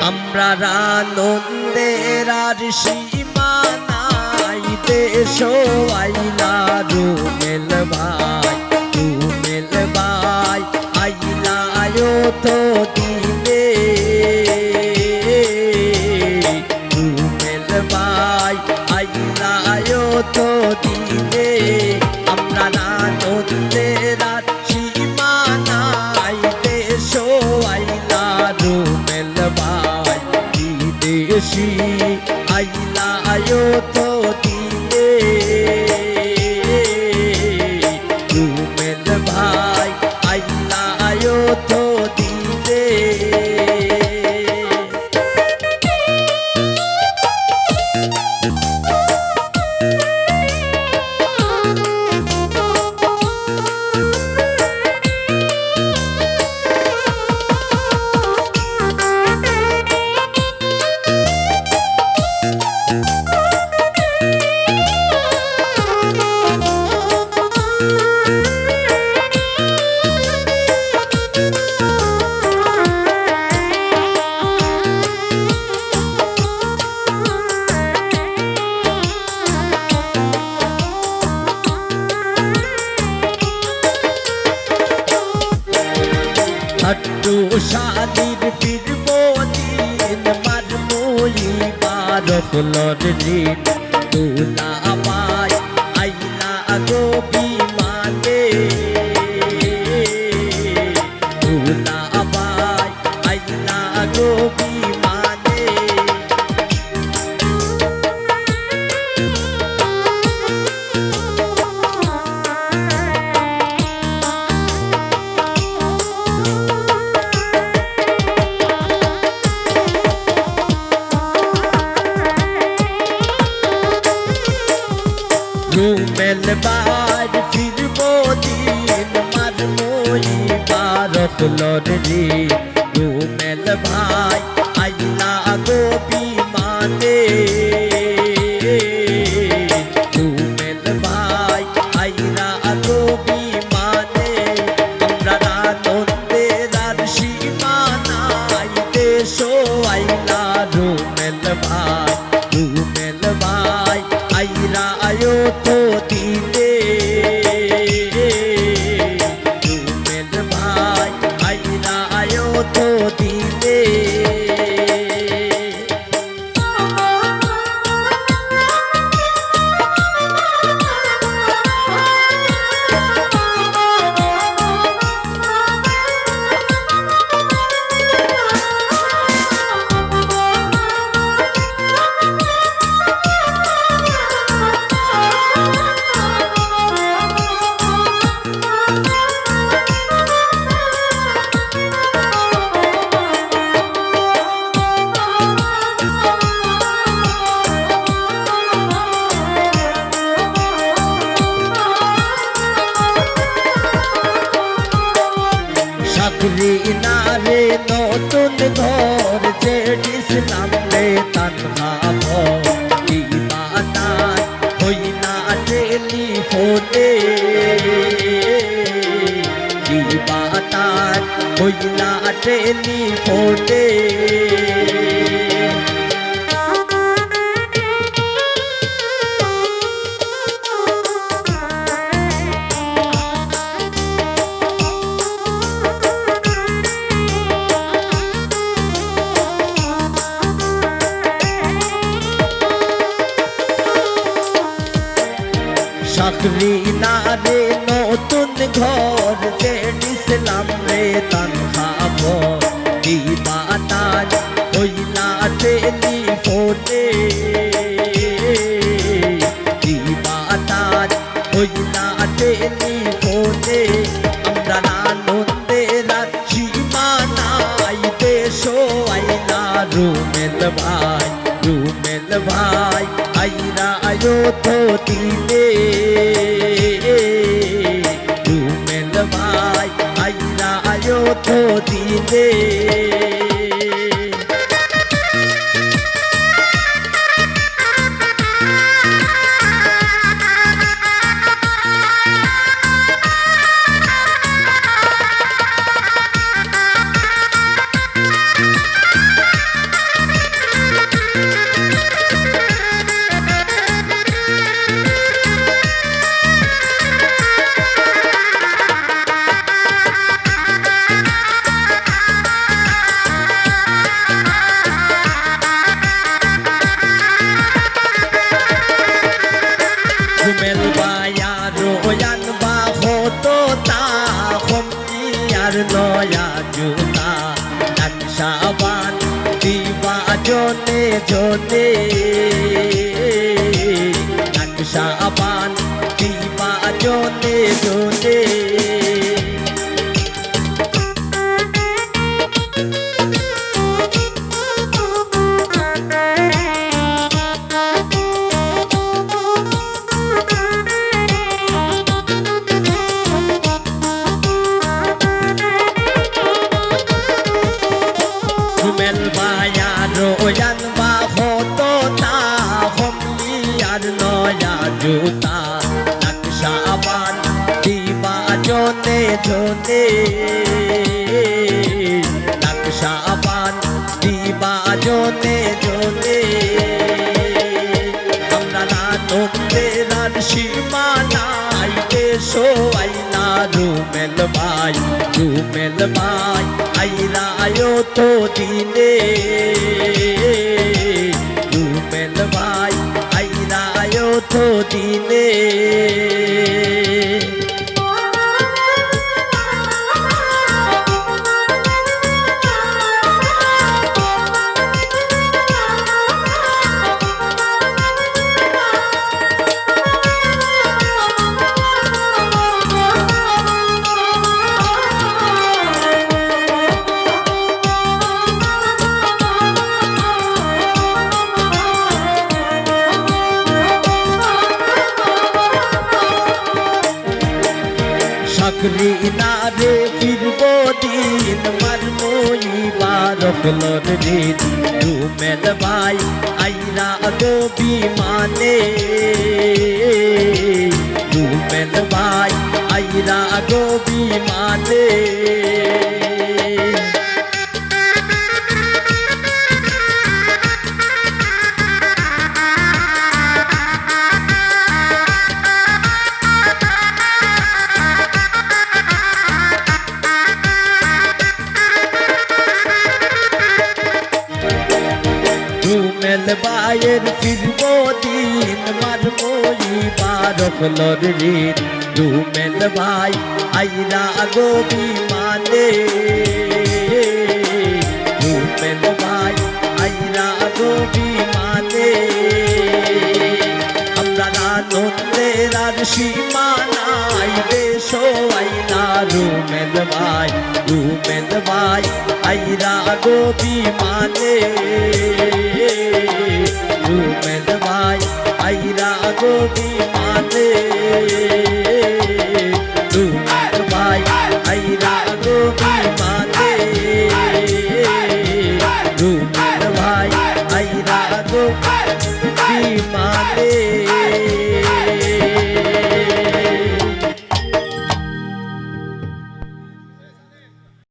আমরা আনন্দের আর সীমা নাই দেশ আইলা রুমেল ভাই রুমেল ভাই আইলা তো দিলে বিদেশি আইলা আয়ো তো শালির ফিরব দিন মারমুই বারক লর ঋণ তুলা মারমই বারক লরি রুমেল ভাই আইলা ইসলাম রে তানহা কি বাতান হই না টেলিফোনে কি বাতান হই না টেলিফোনে চাকরি না রে নতুন ঘর যে ইসলাম রে তানখাব দিবাতাজ হইলা টেলিফোনে নয়া জুতা সাবান আচ্ছা দিবা জোতে জোতে। আচ্ছা সাবান দিবা জোতে জোতে। জনে জনে মেল বায়ারো জানবা হতো তা হমিয়ার নয়া জুতা। নকশাবান দিবা জনে জনে নকশাবান দিবা জনে জনে আমরা না আর সীমানাই দেশো আইনা রুমেল ভাই রুমেল ভাই আইরা আয়ো তো দিনে রুমেল ভাই আইরা আয়ো তো দিনে চাকরি না রে ফিরব দিন মারমই বারকলর দিন রুমেল ভাই আইরা গো বিমানে রুমেল ভাই আইরা গো বারকলর ঋণ রুমেল ভাই, আইরা গো বিমানে। রুমেল ভাই, আইরা গো বিমানে। আমরা আনন্দের আর সীমানাই দেশ আইনা রুমেল ভাই রুমেল ভাই, আইরা গো বিমানে। রুমেল ভাই আইরা গো বিমানে